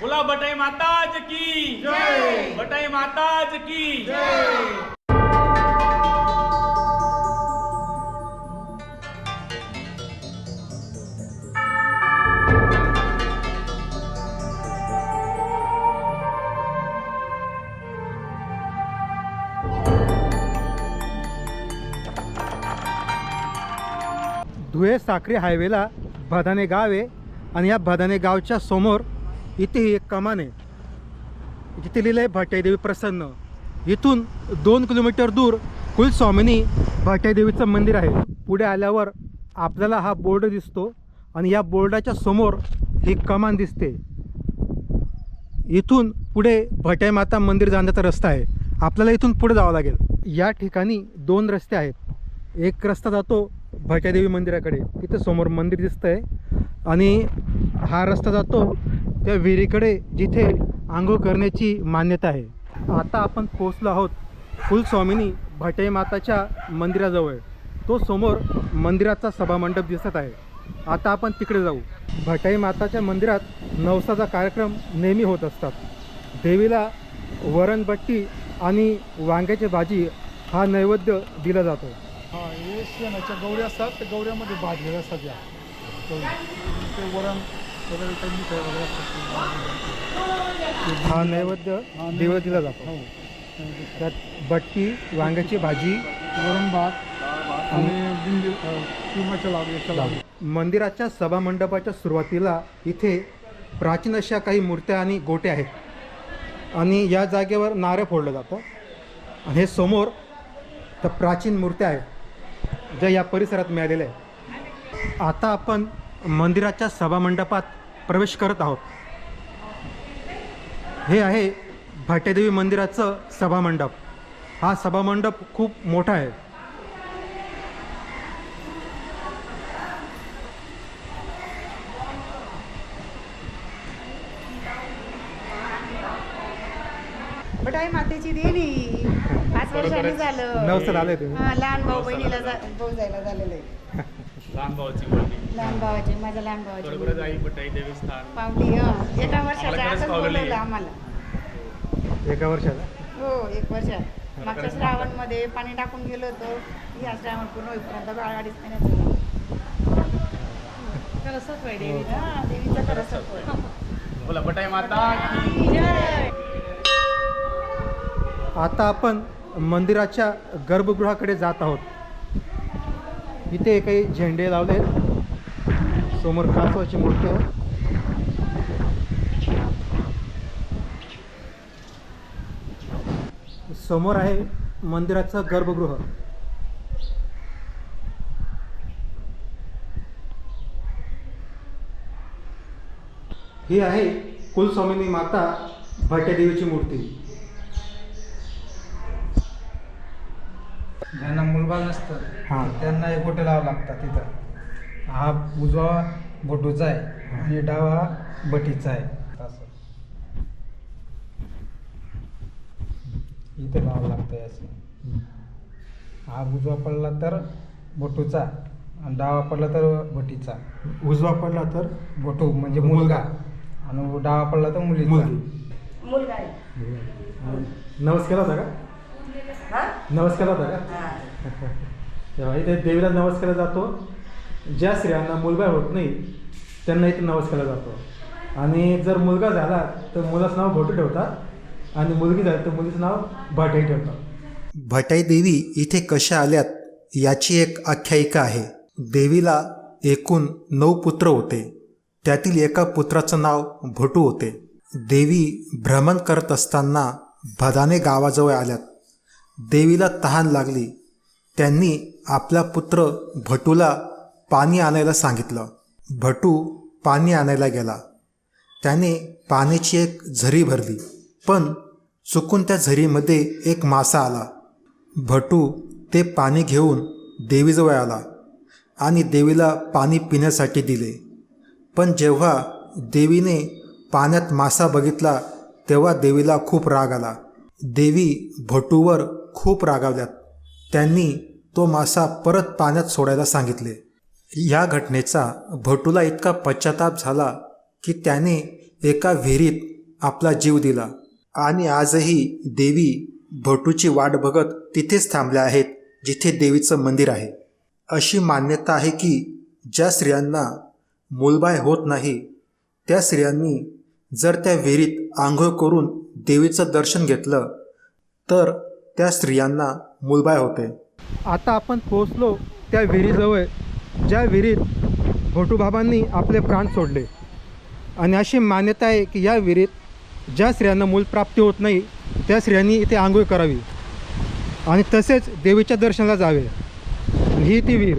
बोला बटाई माताज की जय. बटाई माताज की जय धुळे साखरी हायवेला भदाने गाव आहे आणि या भदाने गावच्या समोर इथे ही एक कमान आहे. जिथे लिहिलं आहे भाट्यादेवी प्रसन्न. इथून दोन किलोमीटर दूर कुलस्वामिनी भाट्यादेवीचं मंदिर आहे. पुढे आल्यावर आपल्याला हा बोर्ड दिसतो आणि या बोर्डाच्या समोर ही कमान दिसते. इथून पुढे भटाई माता मंदिर जाण्याचा रस्ता आहे. आपल्याला इथून पुढे जावं लागेल. या ठिकाणी दोन रस्ते आहेत. एक रस्ता जातो भटाईदेवी मंदिराकडे. तिथे समोर मंदिर दिसतंय. आणि हा रस्ता जातो त्या विहिरीकडे जिथे आंघोळ करण्याची मान्यता आहे. आता आपण पोचलो आहोत कुलस्वामिनी भटई माताच्या मंदिराजवळ. तो समोर मंदिराचा सभामंडप दिसत आहे. आता आपण तिकडे जाऊ. भटाई माताच्या मंदिरात नवसाचा कार्यक्रम नेहमी होत असतात. देवीला वरणबट्टी आणि वांग्याची भाजी हा नैवेद्य दिला जातो. हा हे शेणाच्या गौऱ्या असतात. त्या गौऱ्यामध्ये भाजलेल्या सध्या ते वरण वगैरे काही मिठाई वगैरे असतात हा नैवेद्य हा, दिला जातो हो त्यात बट्टी वांग्याची भाजी वरण भात आणि बिंदी किंवाच्या लाडू याच्या लाडू. मंदिराच्या सभामंडपाच्या सुरुवातीला इथे प्राचीन अशा काही मूर्त्या आणि गोटे आहेत. आणि या जागेवर नारळ फोडलं जातं. आणि हे समोर तर प्राचीन मूर्त्या आहेत. ज्या या परिसरात मिळालेल्या आहेत. आता आपण मंदिराच्या सभामंडपात प्रवेश करत आहोत. हे आहे भाट्यादेवी मंदिराचं सभामंडप. हा सभामंडप खूप मोठा आहे. बटाई मातेची देणी पाच वर्षांनी झालं. नवसात आले तुम्ही. हा लहान भाऊ बहिणीला जा- भाऊ जायला झालेलं आहे. लहान भावाची मुलगी लहान भावाचे माझ्या लहान भावाचे बरोबरच आई बटाई देवस्थान पावली हं. एका वर्षाच्या आम्हाला खरंच आतच पावलेली बोलवलं आहे. आम्हाला एका वर्षाला हो एक वर्षात मागच्या श्रावणमध्ये पाणी टाकून गेलो होतो या श्रावण पूर्ण होईपर्यंत बाळ अडीच महिन्यात झाला. खरंच हा, देवीचं खरंच होय. बोला बटाई माता की जय. आता आपण मंदिराच्या गर्भगृहाकडे जात आहोत इथे काही झेंडे लावले आहेत. समोर कासवाची मूर्ती आहे. समोर आहे मंदिराचं गर्भगृह. ही आहे कुलस्वामिनी माता भट्टदेवीची मूर्ती. ज्यांना मुलगा नसतं हां. त्यांना हे बोटं लावावं लागतात तिथं. हा उजवा बोटूचा आहे आणि डावा बटीचा आहे. असं. इथं लावावं लागतं असं. हा उजवा पडला तर बोटूचा आणि डावा पडला तर बटीचा. उजवा पडला तर? बोटू म्हणजे मुलगा. आणि डावा पडला तर मुलीचा. मुलगी. मुलगा आहे. नवस केला होता का? हा? नवस केला होता का? हा. तेव्हा इथे देवीला नवस केला जातो. ज्या स्त्रियांना मुलगा होत नाही त्यांना इथे नवस केला जातो. आणि जर मुलगा झाला तर मुलाचं नाव भोटू ठेवतात. आणि मुलगी झाली तर मुलीचं नाव भटाई ठेवतात. भटाई देवी इथे कशा आल्यात याची एक आख्यायिका आहे. देवीला एकूण नऊ पुत्र होते. त्यातील एका पुत्राचं नाव भटू होते. देवी भ्रमण करत असताना भदाने गावाजवळ आल्यात. देवीला तहान लागली. त्यांनी आपला पुत्र भटूला पाणी आणायला सांगितलं. भटू पाणी आणायला गेला. त्याने पाण्याची एक झरी भरली पण चुकून त्या झरीमध्ये एक मासा आला. भटू ते पाणी घेऊन देवीजवळ आला आणि देवीला पाणी पिण्यासाठी दिले. पण जेव्हा देवीने पाण्यात मासा बघितला तेव्हा देवीला खूप राग आला. देवी भटूवर खूप रागावल्यात. त्यांनी तो मासा परत पाण्यात सोडायला सांगितले. या घटनेचा भटूला इतका पश्चाताप झाला की त्याने एका विहिरीत आपला जीव दिला. आणि आजही देवी भटूची वाट बघत तिथेच थांबल्या आहेत जिथे देवीचं मंदिर आहे. अशी मान्यता आहे की ज्या स्त्रियांना मूलबाय होत नाही त्या स्त्रियांनी जर त्या विहिरीत आंघोळ करून देवीचं दर्शन घेतलं तर त्या स्त्रियांना मुलबाय होते. आता आपण पोचलो त्या विहिरीजवळ ज्या विहिरीत भोटूबाबांनी आपले प्राण सोडले. आणि अशी मान्यता आहे की या विहिरीत ज्या स्त्रियांना मूलप्राप्ती होत नाही त्या स्त्रियांनी इथे आंघोळ करावी. आणि तसेच देवीच्या दर्शनाला जावे. ही ती विहीर